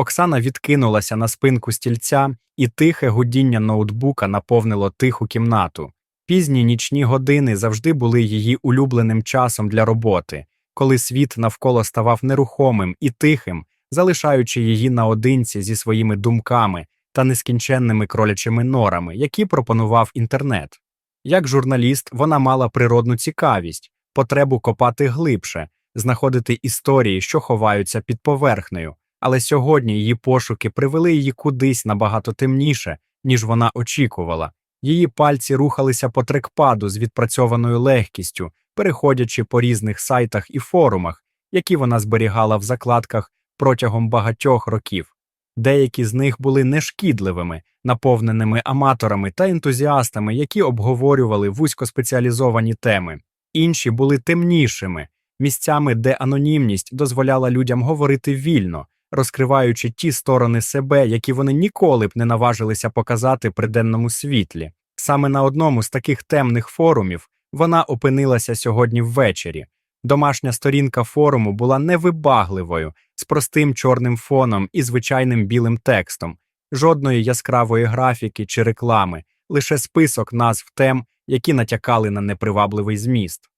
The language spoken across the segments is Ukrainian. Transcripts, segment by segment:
Оксана відкинулася на спинку стільця, і тихе гудіння ноутбука наповнило тиху кімнату. Пізні нічні години завжди були її улюбленим часом для роботи, коли світ навколо ставав нерухомим і тихим, залишаючи її наодинці зі своїми думками та нескінченними кролячими норами, які пропонував інтернет. Як журналіст, вона мала природну цікавість, потребу копати глибше, знаходити історії, що ховаються під поверхнею, але сьогодні її пошуки привели її кудись набагато темніше, ніж вона очікувала. Її пальці рухалися по трекпаду з відпрацьованою легкістю, переходячи по різних сайтах і форумах, які вона зберігала в закладках протягом багатьох років. Деякі з них були нешкідливими, наповненими аматорами та ентузіастами, які обговорювали вузькоспеціалізовані теми. Інші були темнішими, місцями, де анонімність дозволяла людям говорити вільно, розкриваючи ті сторони себе, які вони ніколи б не наважилися показати при денному світлі. Саме на одному з таких темних форумів вона опинилася сьогодні ввечері. Домашня сторінка форуму була невибагливою, з простим чорним фоном і звичайним білим текстом, жодної яскравої графіки чи реклами, лише список назв тем, які натякали на непривабливий зміст.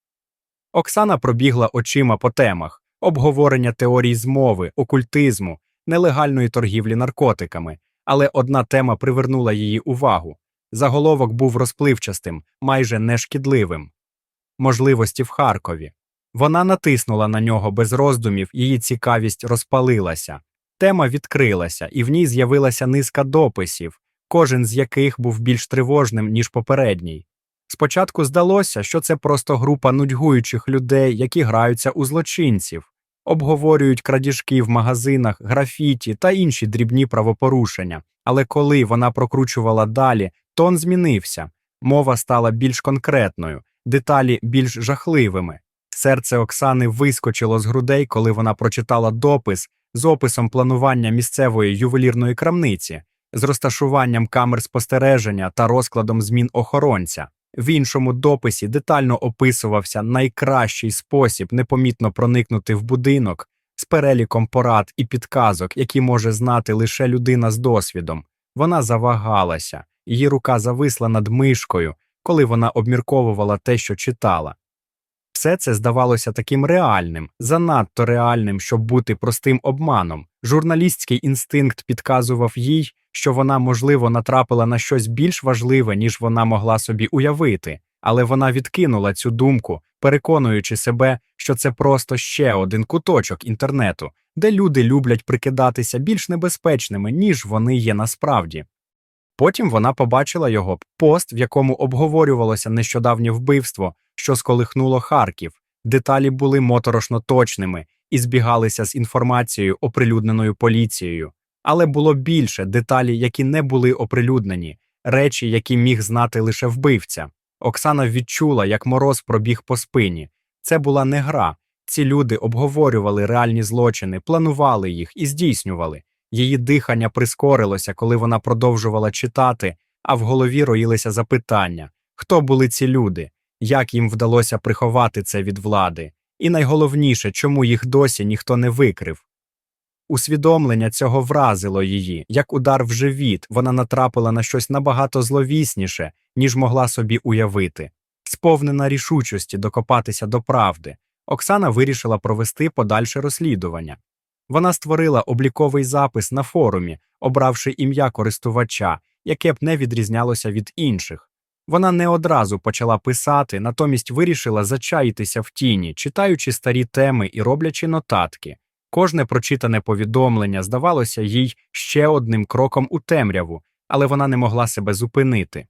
Оксана пробігла очима по темах обговорення теорій змови, окультизму, нелегальної торгівлі наркотиками, але одна тема привернула її увагу. Заголовок був розпливчастим, майже нешкідливим. Можливості в Харкові. Вона натиснула на нього без роздумів, її цікавість розпалилася. Тема відкрилася, і в ній з'явилася низка дописів, кожен з яких був більш тривожним, ніж попередній. Спочатку здалося, що це просто група нудьгуючих людей, які граються у злочинців, обговорюють крадіжки в магазинах, графіті та інші дрібні правопорушення. Але коли вона прокручувала далі, тон змінився, мова стала більш конкретною, деталі більш жахливими. Серце Оксани вискочило з грудей, коли вона прочитала допис з описом планування місцевої ювелірної крамниці, з розташуванням камер спостереження та розкладом змін охоронця. В іншому дописі детально описувався найкращий спосіб непомітно проникнути в будинок з переліком порад і підказок, які може знати лише людина з досвідом. Вона завагалася, її рука зависла над мишкою, коли вона обмірковувала те, що читала. Все це здавалося таким реальним, занадто реальним, щоб бути простим обманом. Журналістський інстинкт підказував їй, що вона, можливо, натрапила на щось більш важливе, ніж вона могла собі уявити, але вона відкинула цю думку, переконуючи себе, що це просто ще один куточок інтернету, де люди люблять прикидатися більш небезпечними, ніж вони є насправді. Потім вона побачила його пост, в якому обговорювалося нещодавнє вбивство, що сколихнуло Харків. Деталі були моторошно точними і збігалися з інформацією, оприлюдненою поліцією. Але було більше деталі, які не були оприлюднені, речі, які міг знати лише вбивця. Оксана відчула, як мороз пробіг по спині. Це була не гра. Ці люди обговорювали реальні злочини, планували їх і здійснювали. Її дихання прискорилося, коли вона продовжувала читати, а в голові роїлися запитання хто були ці люди, як їм вдалося приховати це від влади, і найголовніше, чому їх досі ніхто не викрив. Усвідомлення цього вразило її, як удар в живіт, вона натрапила на щось набагато зловісніше, ніж могла собі уявити. Сповнена рішучості докопатися до правди, Оксана вирішила провести подальше розслідування. Вона створила обліковий запис на форумі, обравши ім'я користувача, яке б не відрізнялося від інших. Вона не одразу почала писати, натомість вирішила зачаїтися в тіні, читаючи старі теми і роблячи нотатки. Кожне прочитане повідомлення здавалося їй ще одним кроком у темряву, але вона не могла себе зупинити.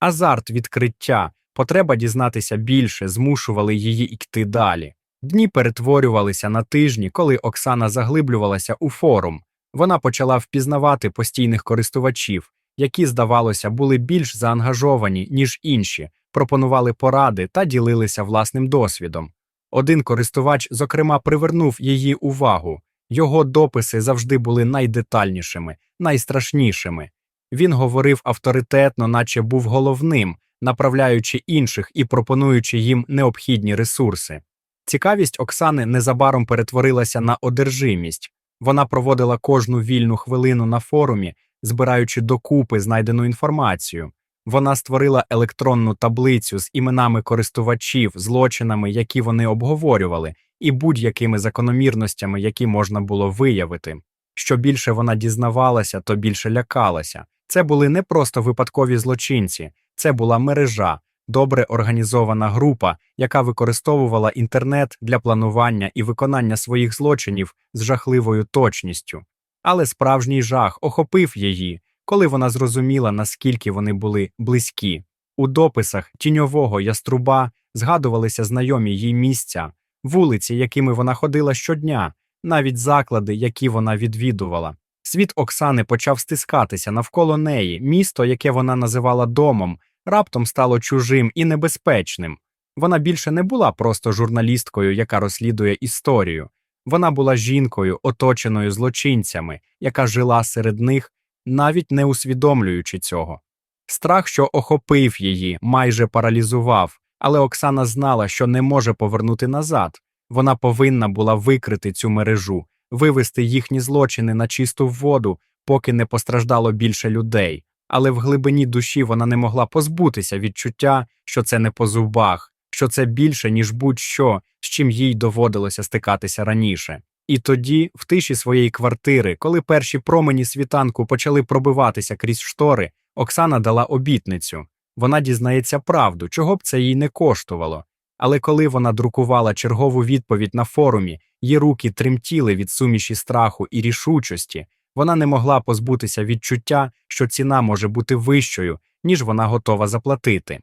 Азарт відкриття, потреба дізнатися більше змушували її йти далі. Дні перетворювалися на тижні, коли Оксана заглиблювалася у форум. Вона почала впізнавати постійних користувачів, які, здавалося, були більш заангажовані, ніж інші, пропонували поради та ділилися власним досвідом. Один користувач, зокрема, привернув її увагу. Його дописи завжди були найдетальнішими, найстрашнішими. Він говорив авторитетно, наче був головним, направляючи інших і пропонуючи їм необхідні ресурси. Цікавість Оксани незабаром перетворилася на одержимість. Вона проводила кожну вільну хвилину на форумі, збираючи докупи знайдену інформацію. Вона створила електронну таблицю з іменами користувачів, злочинами, які вони обговорювали, і будь-якими закономірностями, які можна було виявити. Що більше вона дізнавалася, то більше лякалася. Це були не просто випадкові злочинці, це була мережа, добре організована група, яка використовувала інтернет для планування і виконання своїх злочинів з жахливою точністю. Але справжній жах охопив її, коли вона зрозуміла, наскільки вони були близькі. У дописах тіньового яструба згадувалися знайомі їй місця, вулиці, якими вона ходила щодня, навіть заклади, які вона відвідувала. Світ Оксани почав стискатися навколо неї, місто, яке вона називала домом, раптом стало чужим і небезпечним. Вона більше не була просто журналісткою, яка розслідує історію. Вона була жінкою, оточеною злочинцями, яка жила серед них, навіть не усвідомлюючи цього. Страх, що охопив її, майже паралізував, але Оксана знала, що не може повернути назад. Вона повинна була викрити цю мережу, вивести їхні злочини на чисту воду, поки не постраждало більше людей. Але в глибині душі вона не могла позбутися відчуття, що це не по зубах, що це більше, ніж будь-що, з чим їй доводилося стикатися раніше. І тоді, в тиші своєї квартири, коли перші промені світанку почали пробиватися крізь штори, Оксана дала обітницю. Вона дізнається правду, чого б це їй не коштувало. Але коли вона друкувала чергову відповідь на форумі, її руки тремтіли від суміші страху і рішучості, вона не могла позбутися відчуття, що ціна може бути вищою, ніж вона готова заплатити.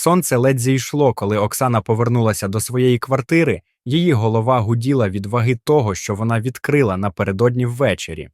Сонце ледь зійшло, коли Оксана повернулася до своєї квартири, її голова гуділа від ваги того, що вона відкрила напередодні ввечері.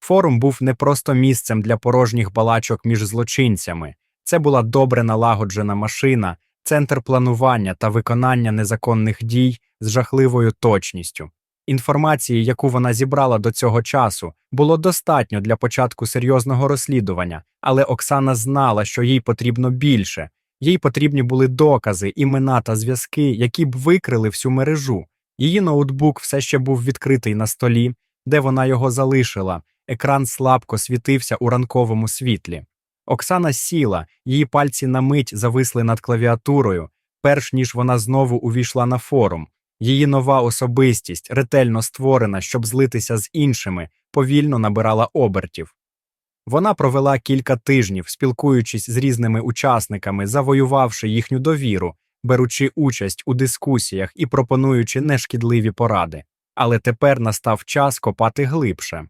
Форум був не просто місцем для порожніх балачок між злочинцями, це була добре налагоджена машина, центр планування та виконання незаконних дій з жахливою точністю. Інформації, яку вона зібрала до цього часу, було достатньо для початку серйозного розслідування, але Оксана знала, що їй потрібно більше. Їй потрібні були докази, імена та зв'язки, які б викрили всю мережу. Її ноутбук все ще був відкритий на столі, де вона його залишила. Екран слабко світився у ранковому світлі. Оксана сіла, її пальці на мить зависли над клавіатурою, перш ніж вона знову увійшла на форум. Її нова особистість, ретельно створена, щоб злитися з іншими, повільно набирала обертів. Вона провела кілька тижнів, спілкуючись з різними учасниками, завоювавши їхню довіру, беручи участь у дискусіях і пропонуючи нешкідливі поради. Але тепер настав час копати глибше.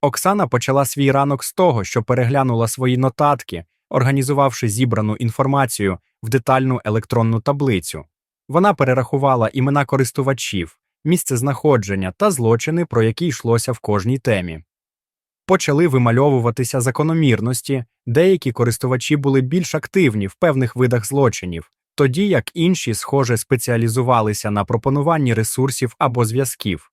Оксана почала свій ранок з того, що переглянула свої нотатки, організувавши зібрану інформацію в детальну електронну таблицю. Вона перерахувала імена користувачів, місце знаходження та злочини, про які йшлося в кожній темі. Почали вимальовуватися закономірності, деякі користувачі були більш активні в певних видах злочинів, тоді як інші, схоже, спеціалізувалися на пропонуванні ресурсів або зв'язків.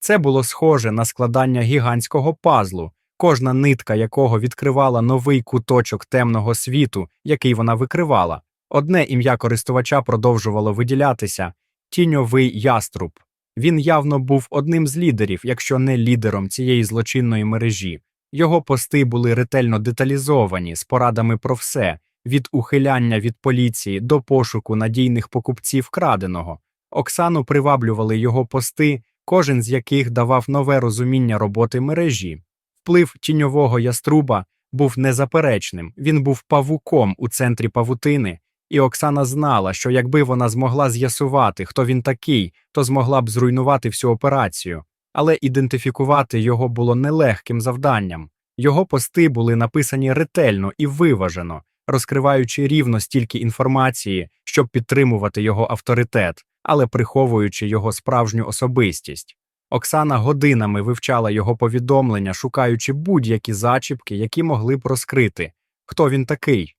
Це було схоже на складання гігантського пазлу, кожна нитка якого відкривала новий куточок темного світу, який вона викривала. Одне ім'я користувача продовжувало виділятися тіньовий яструб. Він явно був одним з лідерів, якщо не лідером цієї злочинної мережі. Його пости були ретельно деталізовані з порадами про все від ухиляння від поліції до пошуку надійних покупців краденого. Оксану приваблювали його пости, кожен з яких давав нове розуміння роботи мережі. Вплив тіньового яструба був незаперечним, він був павуком у центрі павутини, і Оксана знала, що якби вона змогла з'ясувати, хто він такий, то змогла б зруйнувати всю операцію. Але ідентифікувати його було нелегким завданням. Його пости були написані ретельно і виважено, розкриваючи рівно стільки інформації, щоб підтримувати його авторитет, але приховуючи його справжню особистість. Оксана годинами вивчала його повідомлення, шукаючи будь-які зачіпки, які могли б розкрити, хто він такий.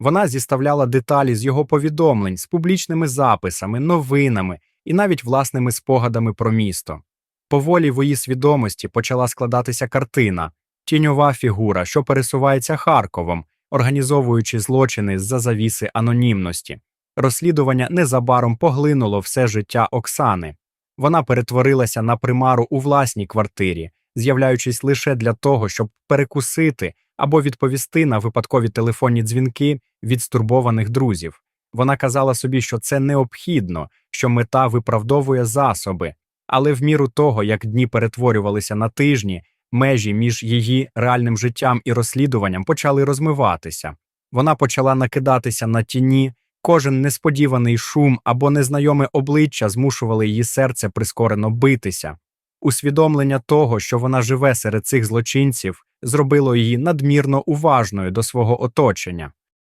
Вона зіставляла деталі з його повідомлень з публічними записами, новинами і навіть власними спогадами про місто. Поволі в її свідомості почала складатися картина, тіньова фігура, що пересувається Харковом, організовуючи злочини з за завіси анонімності. Розслідування незабаром поглинуло все життя Оксани. Вона перетворилася на примару у власній квартирі, з'являючись лише для того, щоб перекусити або відповісти на випадкові телефонні дзвінки від стурбованих друзів. Вона казала собі, що це необхідно, що мета виправдовує засоби, але в міру того, як дні перетворювалися на тижні, межі між її реальним життям і розслідуванням почали розмиватися. Вона почала накидатися на тіні, кожен несподіваний шум або незнайоме обличчя змушували її серце прискорено битися. Усвідомлення того, що вона живе серед цих злочинців, зробило її надмірно уважною до свого оточення.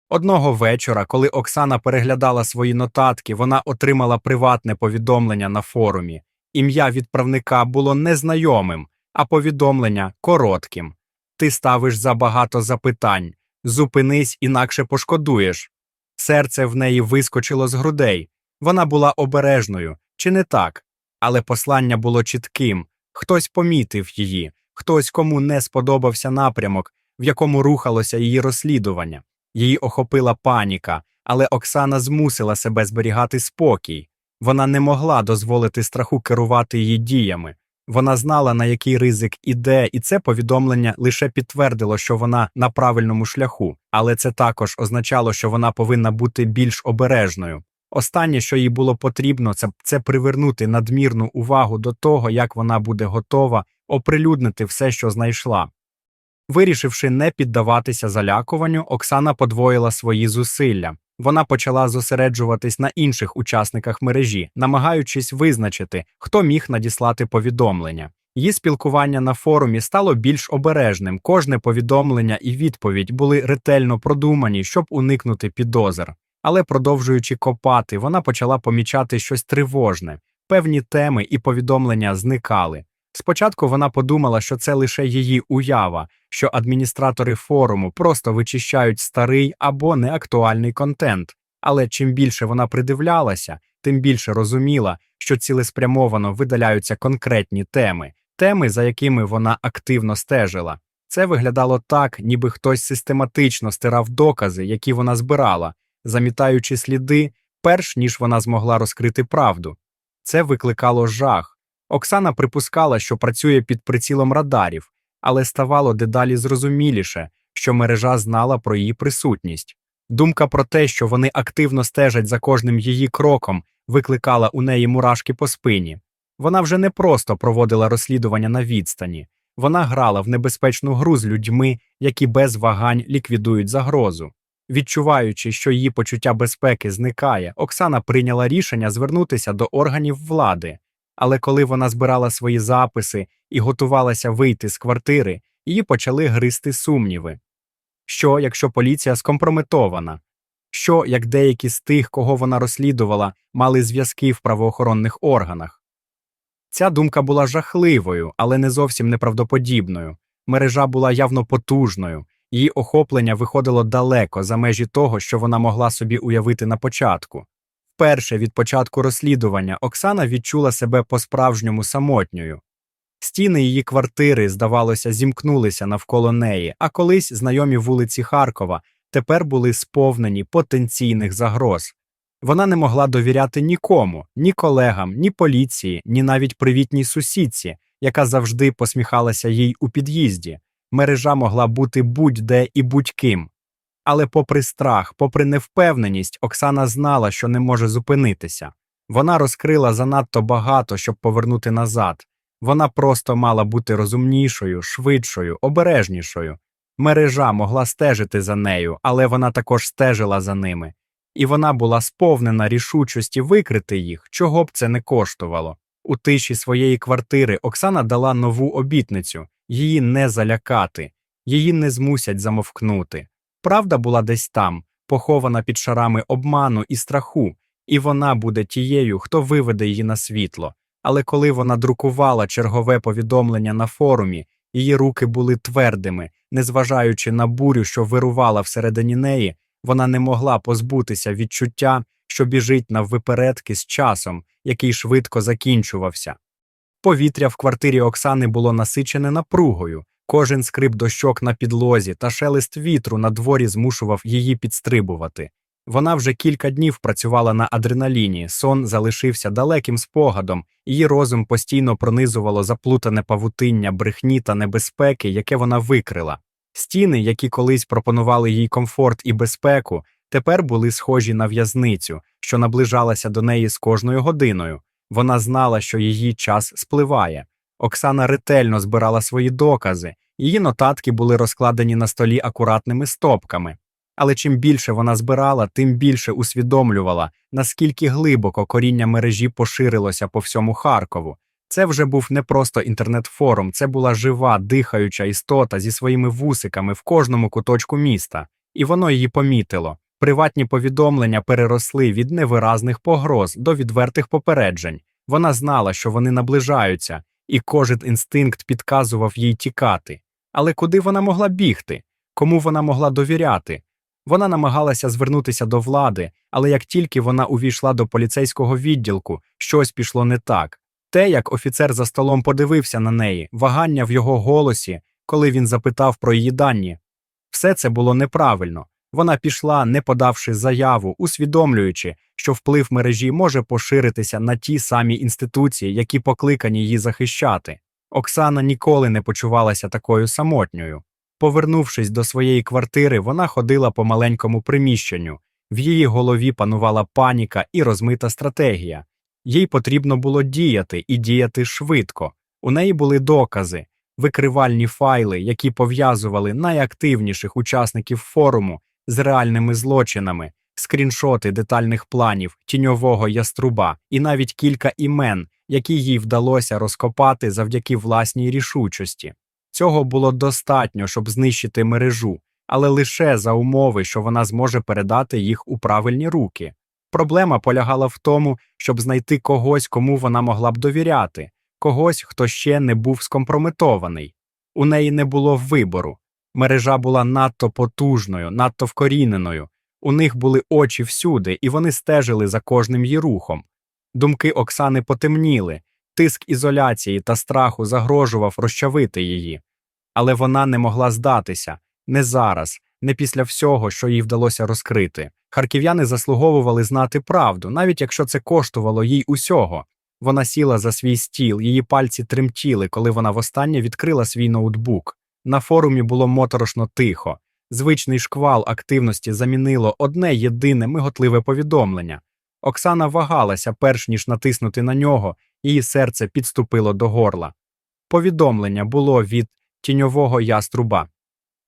Одного вечора, коли Оксана переглядала свої нотатки, вона отримала приватне повідомлення на форумі. Ім'я відправника було незнайомим, а повідомлення коротким. Ти ставиш забагато запитань. Зупинись, інакше пошкодуєш. Серце в неї вискочило з грудей. Вона була обережною, чи не так? Але послання було чітким хтось помітив її, хтось кому не сподобався напрямок, в якому рухалося її розслідування. Її охопила паніка, але Оксана змусила себе зберігати спокій. Вона не могла дозволити страху керувати її діями. Вона знала, на який ризик іде, і це повідомлення лише підтвердило, що вона на правильному шляху, але це також означало, що вона повинна бути більш обережною. Останнє, що їй було потрібно, це, це привернути надмірну увагу до того, як вона буде готова оприлюднити все, що знайшла. Вирішивши не піддаватися залякуванню, Оксана подвоїла свої зусилля. Вона почала зосереджуватись на інших учасниках мережі, намагаючись визначити, хто міг надіслати повідомлення. Її спілкування на форумі стало більш обережним. Кожне повідомлення і відповідь були ретельно продумані, щоб уникнути підозр. Але, продовжуючи копати, вона почала помічати щось тривожне. Певні теми і повідомлення зникали. Спочатку вона подумала, що це лише її уява, що адміністратори форуму просто вичищають старий або неактуальний контент. Але чим більше вона придивлялася, тим більше розуміла, що цілеспрямовано видаляються конкретні теми, теми, за якими вона активно стежила. Це виглядало так, ніби хтось систематично стирав докази, які вона збирала, замітаючи сліди, перш ніж вона змогла розкрити правду. Це викликало жах. Оксана припускала, що працює під прицілом радарів, але ставало дедалі зрозуміліше, що мережа знала про її присутність. Думка про те, що вони активно стежать за кожним її кроком, викликала у неї мурашки по спині. Вона вже не просто проводила розслідування на відстані, вона грала в небезпечну гру з людьми, які без вагань ліквідують загрозу. Відчуваючи, що її почуття безпеки зникає, Оксана прийняла рішення звернутися до органів влади. Але коли вона збирала свої записи і готувалася вийти з квартири, її почали гризти сумніви. Що, якщо поліція скомпрометована? Що, як деякі з тих, кого вона розслідувала, мали зв'язки в правоохоронних органах? Ця думка була жахливою, але не зовсім неправдоподібною. Мережа була явно потужною, її охоплення виходило далеко за межі того, що вона могла собі уявити на початку. Вперше від початку розслідування Оксана відчула себе по-справжньому самотньою. Стіни її квартири, здавалося, зімкнулися навколо неї, а колись знайомі вулиці Харкова тепер були сповнені потенційних загроз. Вона не могла довіряти нікому, ні колегам, ні поліції, ні навіть привітній сусідці, яка завжди посміхалася їй у під'їзді. Мережа могла бути будь-де і будь-ким. Але, попри страх, попри невпевненість, Оксана знала, що не може зупинитися. Вона розкрила занадто багато, щоб повернути назад. Вона просто мала бути розумнішою, швидшою, обережнішою. Мережа могла стежити за нею, але вона також стежила за ними, і вона була сповнена рішучості викрити їх, чого б це не коштувало. У тиші своєї квартири Оксана дала нову обітницю її не залякати, її не змусять замовкнути. Правда була десь там, похована під шарами обману і страху, і вона буде тією, хто виведе її на світло. Але коли вона друкувала чергове повідомлення на форумі, її руки були твердими, незважаючи на бурю, що вирувала всередині неї, вона не могла позбутися відчуття, що біжить наввипередки з часом, який швидко закінчувався. Повітря в квартирі Оксани було насичене напругою, кожен скрип дощок на підлозі та шелест вітру на дворі змушував її підстрибувати. Вона вже кілька днів працювала на адреналіні, сон залишився далеким спогадом, її розум постійно пронизувало заплутане павутиння, брехні та небезпеки, яке вона викрила. Стіни, які колись пропонували їй комфорт і безпеку, тепер були схожі на в'язницю, що наближалася до неї з кожною годиною. Вона знала, що її час спливає. Оксана ретельно збирала свої докази, її нотатки були розкладені на столі акуратними стопками. Але чим більше вона збирала, тим більше усвідомлювала, наскільки глибоко коріння мережі поширилося по всьому Харкову. Це вже був не просто інтернет-форум, це була жива, дихаюча істота зі своїми вусиками в кожному куточку міста, і воно її помітило. Приватні повідомлення переросли від невиразних погроз до відвертих попереджень. Вона знала, що вони наближаються, і кожен інстинкт підказував їй тікати. Але куди вона могла бігти? Кому вона могла довіряти? Вона намагалася звернутися до влади, але як тільки вона увійшла до поліцейського відділку, щось пішло не так. Те, як офіцер за столом подивився на неї, вагання в його голосі, коли він запитав про її дані. Все це було неправильно. Вона пішла, не подавши заяву, усвідомлюючи, що вплив мережі може поширитися на ті самі інституції, які покликані її захищати. Оксана ніколи не почувалася такою самотньою. Повернувшись до своєї квартири, вона ходила по маленькому приміщенню. В її голові панувала паніка і розмита стратегія. Їй потрібно було діяти і діяти швидко. У неї були докази, викривальні файли, які пов'язували найактивніших учасників форуму з реальними злочинами, скріншоти детальних планів, тіньового яструба і навіть кілька імен, які їй вдалося розкопати завдяки власній рішучості. Цього було достатньо, щоб знищити мережу, але лише за умови, що вона зможе передати їх у правильні руки. Проблема полягала в тому, щоб знайти когось, кому вона могла б довіряти, когось, хто ще не був скомпрометований. У неї не було вибору. Мережа була надто потужною, надто вкоріненою. У них були очі всюди, і вони стежили за кожним її рухом. Думки Оксани потемніли, тиск ізоляції та страху загрожував розчавити її. Але вона не могла здатися не зараз, не після всього, що їй вдалося розкрити. Харків'яни заслуговували знати правду, навіть якщо це коштувало їй усього. Вона сіла за свій стіл, її пальці тремтіли, коли вона востаннє відкрила свій ноутбук. На форумі було моторошно тихо. Звичний шквал активності замінило одне єдине миготливе повідомлення. Оксана вагалася, перш ніж натиснути на нього, її серце підступило до горла. Повідомлення було від тіньового яструба.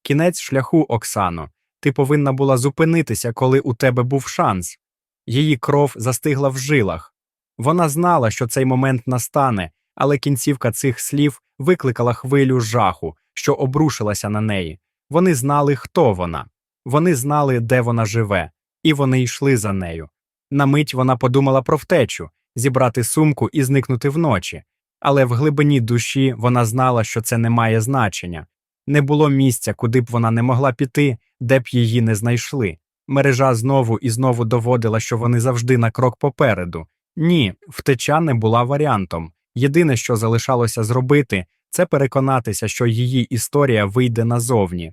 Кінець шляху, Оксано. Ти повинна була зупинитися, коли у тебе був шанс. Її кров застигла в жилах. Вона знала, що цей момент настане, але кінцівка цих слів викликала хвилю жаху, що обрушилася на неї. Вони знали, хто вона, вони знали, де вона живе, і вони йшли за нею. На мить вона подумала про втечу, зібрати сумку і зникнути вночі, але в глибині душі вона знала, що це не має значення. Не було місця, куди б вона не могла піти, де б її не знайшли. Мережа знову і знову доводила, що вони завжди на крок попереду. Ні, втеча не була варіантом. Єдине, що залишалося зробити, це переконатися, що її історія вийде назовні.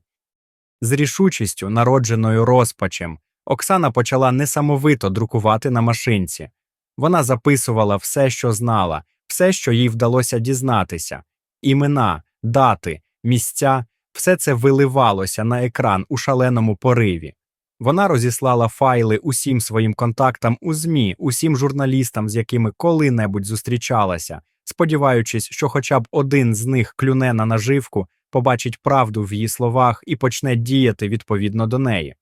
З рішучістю, народженою розпачем, Оксана почала несамовито друкувати на машинці. Вона записувала все, що знала, все, що їй вдалося дізнатися імена, дати, місця, все це виливалося на екран у шаленому пориві. Вона розіслала файли усім своїм контактам у ЗМІ, усім журналістам, з якими коли-небудь зустрічалася, сподіваючись, що хоча б один з них клюне на наживку, побачить правду в її словах і почне діяти відповідно до неї.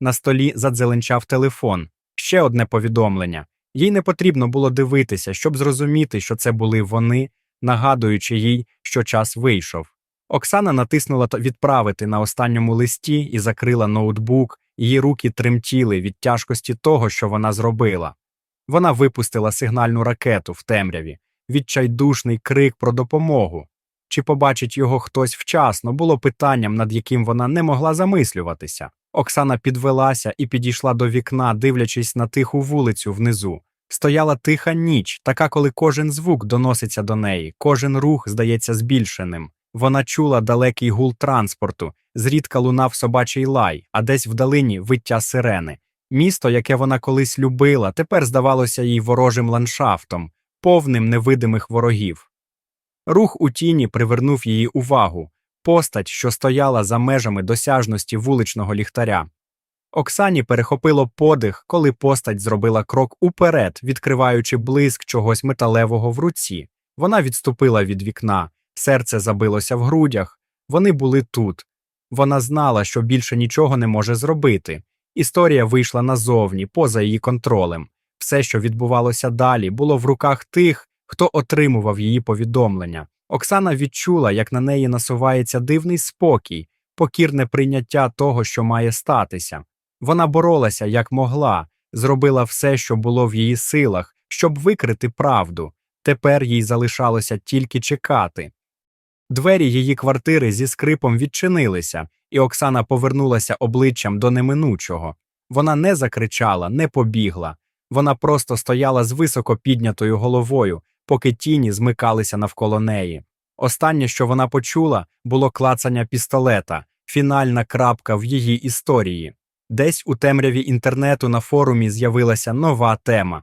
На столі задзеленчав телефон, ще одне повідомлення. Їй не потрібно було дивитися, щоб зрозуміти, що це були вони, нагадуючи їй, що час вийшов. Оксана натиснула відправити на останньому листі і закрила ноутбук, її руки тремтіли від тяжкості того, що вона зробила. Вона випустила сигнальну ракету в темряві, відчайдушний крик про допомогу. Чи побачить його хтось вчасно, було питанням, над яким вона не могла замислюватися. Оксана підвелася і підійшла до вікна, дивлячись на тиху вулицю внизу. Стояла тиха ніч, така, коли кожен звук доноситься до неї, кожен рух здається збільшеним. Вона чула далекий гул транспорту, зрідка лунав собачий лай, а десь вдалині виття сирени. Місто, яке вона колись любила, тепер здавалося їй ворожим ландшафтом, повним невидимих ворогів. Рух у тіні привернув її увагу, постать, що стояла за межами досяжності вуличного ліхтаря. Оксані перехопило подих, коли постать зробила крок уперед, відкриваючи блиск чогось металевого в руці. Вона відступила від вікна, серце забилося в грудях. Вони були тут. Вона знала, що більше нічого не може зробити. Історія вийшла назовні, поза її контролем. Все, що відбувалося далі, було в руках тих, хто отримував її повідомлення. Оксана відчула, як на неї насувається дивний спокій, покірне прийняття того, що має статися. Вона боролася як могла, зробила все, що було в її силах, щоб викрити правду. Тепер їй залишалося тільки чекати. Двері її квартири зі скрипом відчинилися, і Оксана повернулася обличчям до неминучого. Вона не закричала, не побігла. Вона просто стояла з високо піднятою головою, поки тіні змикалися навколо неї. Останнє, що вона почула, було клацання пістолета, фінальна крапка в її історії. Десь у темряві інтернету на форумі з'явилася нова тема.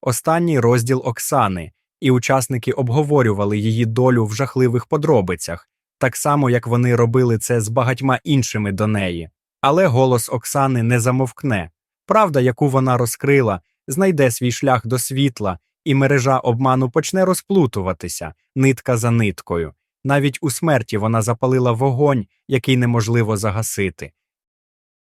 Останній розділ Оксани, і учасники обговорювали її долю в жахливих подробицях, так само як вони робили це з багатьма іншими до неї. Але голос Оксани не замовкне. Правда, яку вона розкрила, знайде свій шлях до світла, і мережа обману почне розплутуватися, нитка за ниткою. Навіть у смерті вона запалила вогонь, який неможливо загасити.